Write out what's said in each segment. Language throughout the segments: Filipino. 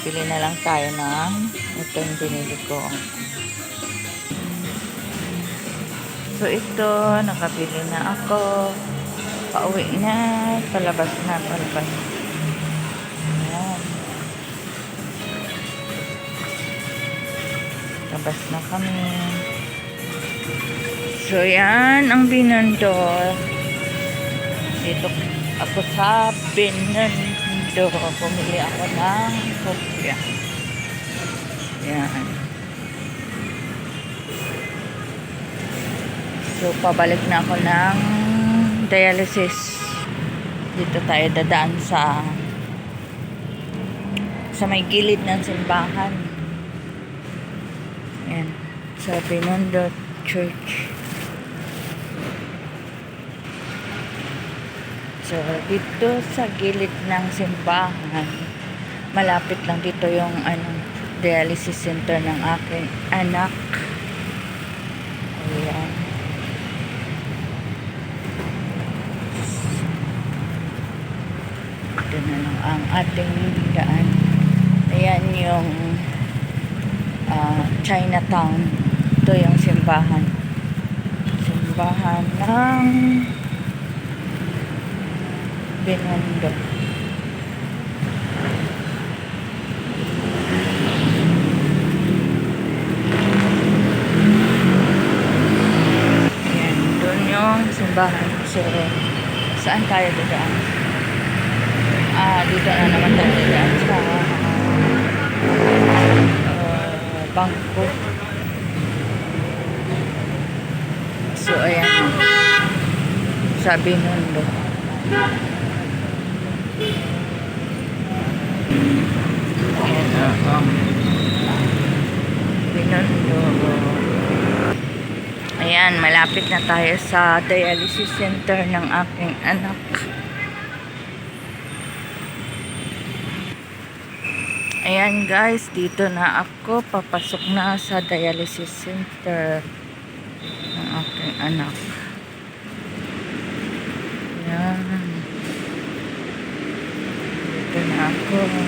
bibili na lang tayo ng ito yung binili ko. So ito, nakabili na ako. Pauwi na. Palabas na, palabas. Ayan. Labas na kami. So yan ang binundol. Dito ako sa Binondo. Pumili ako ng kopya. Yan. So, pabalik na ako ng dialysis. Dito tayo dadaan sa sa may gilid ng simbahan. Yan. Sa Binondo Church. So, dito sa gilid ng simbahan, malapit lang dito yung ano, dialysis center ng aking anak. Ayan. Ito na lang ang ating daan. Ayan yung ah, Chinatown. Ito yung simbahan. Simbahan ng Binondo. Ayan, doon yung simbahan. So, saan tayo dadaan? Ah, dito na naman tayo dadaan sa uh, bangko. So, ayan. Sa Binondo. Ayan na, um, Binondo. Ayan, malapit na tayo sa dialysis center ng aking anak. Ayan guys, dito na ako. Papasok na sa dialysis center ng aking anak. Ayan. Dito ako.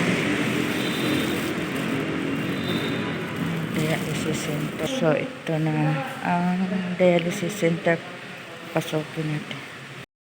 Dialysis center. So, ito na ang dialysis center. Pasokin natin.